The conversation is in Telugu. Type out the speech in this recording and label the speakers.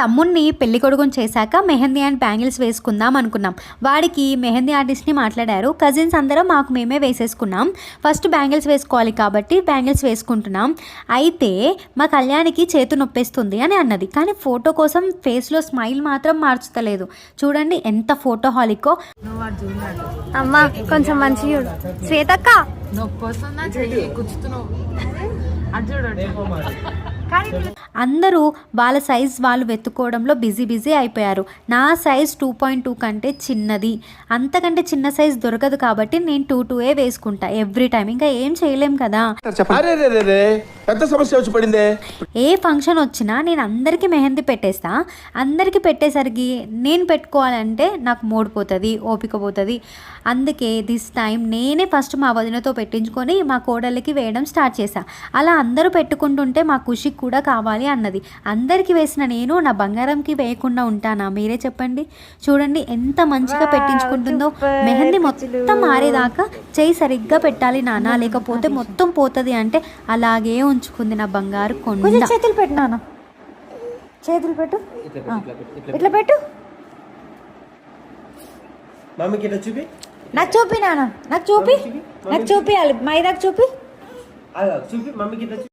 Speaker 1: తమ్ముణ్ణి పెళ్ళి కొడుకుని చేశాక మెహందీ అండ్ బ్యాంగిల్స్ వేసుకుందాం అనుకున్నాం. వాడికి మెహందీ ఆర్టిస్ట్ని మాట్లాడారు. కజిన్స్ అందరం మాకు మేమే వేసేసుకున్నాం. ఫస్ట్ బ్యాంగిల్స్ వేసుకోవాలి కాబట్టి బ్యాంగిల్స్ వేసుకుంటున్నాం. అయితే మా కళ్యాణికి చేతు నొప్పేస్తుంది అని అన్నది. కానీ ఫోటో కోసం ఫేస్లో స్మైల్ మాత్రం మార్చుతలేదు. చూడండి ఎంత ఫోటో హాలికో.
Speaker 2: అమ్మా కొంచెం మంచి శ్వేతక్క.
Speaker 3: నొప్పి వస్తుందా చెయ్యి? గుచ్చుతున్నావు అది చూడండి.
Speaker 1: అందరూ వాళ్ళ సైజ్ వాళ్ళు వెతుక్కోవడంలో బిజీ బిజీ అయిపోయారు. నా సైజ్ టూ పాయింట్ టూ కంటే చిన్నది. అంతకంటే చిన్న సైజ్ దొరకదు కాబట్టి నేను టూ టూ ఏ వేసుకుంటా. ఎవ్రీ టైం ఇంకా ఏం చేయలేం కదా.
Speaker 4: పెద్ద సమస్య వచ్చి పడిందే.
Speaker 1: ఏ ఫంక్షన్ వచ్చినా నేను అందరికీ మెహందీ పెట్టేస్తా. అందరికీ పెట్టేసరికి నేను పెట్టుకోవాలంటే నాకు మూడిపోతుంది ఓపిక పోతుంది. అందుకే దిస్ టైం నేనే ఫస్ట్ మా వదినతో పెట్టించుకొని మా కోడలికి వేయడం స్టార్ట్ చేశా అలా అందరూ పెట్టుకుంటుంటే మా ఖుషికి కూడా కావాలి అన్నది. అందరికీ వేసిన నేను నా బంగారంకి వేయకుండా ఉంటానా? మీరే చెప్పండి. చూడండి ఎంత మంచిగా పెట్టించుకుంటుందో. మెహందీ మొత్తం మారేదాకా చేయి సరిగ్గా పెట్టాలి నాన్న. లేకపోతే మొత్తం పోతుంది అంటే అలాగే ఉంచుకుంది నా బంగారు కొండ.
Speaker 2: కొంచెం చేతులు పెట్టు నాన్న. చేతులు పెట్టు. ఇట్లా పెట్టు
Speaker 4: మమ్మీకి ఇట్లా చూపి?
Speaker 2: నాకు చూపి నాన్న. నాకు చూపి. నాకు చూపియాలి మైదాకు చూపి.
Speaker 4: చూపి మమ్మీకి ఇట్లా చూపి